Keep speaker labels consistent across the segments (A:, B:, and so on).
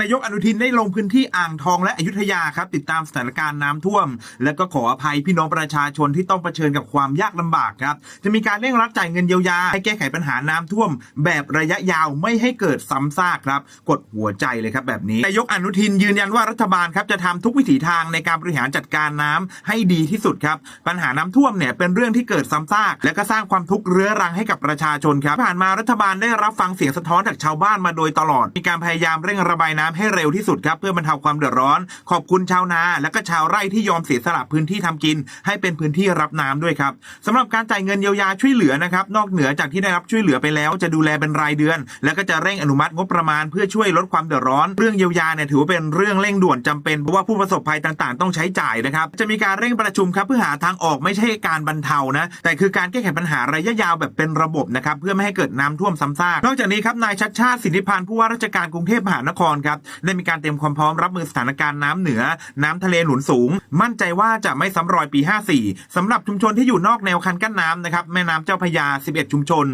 A: นายกอนุทินได้ลงพื้นที่อ่างทองและอยุธยาครับติดตามสถานการณ์น้ำท่วม และก็ขออภัยพี่น้องประชาชนที่ต้องเผชิญกับความยากลำบากครับจะมีการเร่งรัดจ่ายเงินเยียวยาให้แก้ไขปัญหาน้ำท่วม แบบระยะยาวไม่ให้เกิดซ้ำซากครับกดหัวใจเลยครับแบบนี้นายกอนุทินยืนยันว่ารัฐบาลครับจะทำทุกวิถีทางในการบริหารจัดการน้ำให้ดีที่สุดครับปัญหาน้ำท่วมเนี่ยเป็นเรื่องที่เกิดซ้ำซาก และก็สร้างความทุกข์เรื้อรังให้กับประชาชนครับผ่านมารัฐบาลได้รับฟังเสียงสะท้อนจากชาวบ้านมาโดยตลอด มีการพยายามเร่งระบายน้ำให้เร็วที่สุดครับเพื่อบรรเทาความเดือดร้อน ขอบคุณชาวนา และก็ชาวไร่ที่ยอมเสียสละพื้นที่ทำกิน ให้เป็นพื้นที่รับน้ำด้วยครับสำหรับการจ่ายเงินเยียวยาช่วยเหลือนะครับนอกเหนือจากที่ได้รับช่วยเหลือไปแล้วจะดูแลเป็นรายเดือน และก็จะเร่งอนุมัติงบประมาณเพื่อช่วยลดความเดือดร้อน เรื่องเยียวยาเนี่ยถือว่าเป็นเรื่องเร่งด่วนจำเป็นเพราะว่าผู้ประสบภัยต่างๆ ต้องใช้จ่ายนะครับจะมีการเร่งประชุมครับเพื่อหาทางออกไม่ใช่การบรรเทานะแต่คือการแก้ไขปัญหาระยะยาวแบบเป็นระบบนะครับเพื่อไม่ให้เกิดน้ำท่วมซ้ำซากนอกจากนี้ครับนายชัดชาติสิทธิพันธ์ผู้ว่าราชการกรุงเทพมหานครครับได้มีการเตรียมความพร้อมรับมือสถานการณ์น้ำเหนือ น้ำทะเลหนุนสูง มั่นใจว่าจะไม่ซ้ำรอยปี 54สำหรับชุมชนที่อยู่นอกแนวคันกั้นน้ำนะครับแม่น้ำเจ้าพยา 11 ชุมชน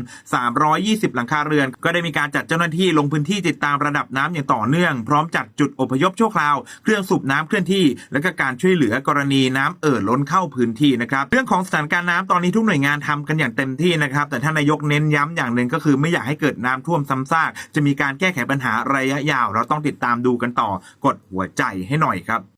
A: 320 หลังคาเรือน ก็ได้มีการจัดเจ้าหน้าที่ลงพื้นที่ติดตามระดับน้ำอย่างต่อเนื่อง พร้อมจัดจุดอพยพชั่วคราว เครื่องสูบน้ำเคลื่อนที่ และก็การช่วยเหลือกรณีน้ำเอ่อล้นเข้าพื้นที่นะครับเรื่องของสถานการณ์น้ำตอนนี้ทุกหน่วยงานทำกันอย่างเต็มที่นะครับแต่ท่านนายกเน้นย้ำอย่างหนึ่งก็คือไม่อยากให้เกิดน้ำท่วมซ้ำซากจะมีการแก้ไขปัญหาระยะยาวเราต้องติดตามดูกันต่อ กดหัวใจให้หน่อยครับ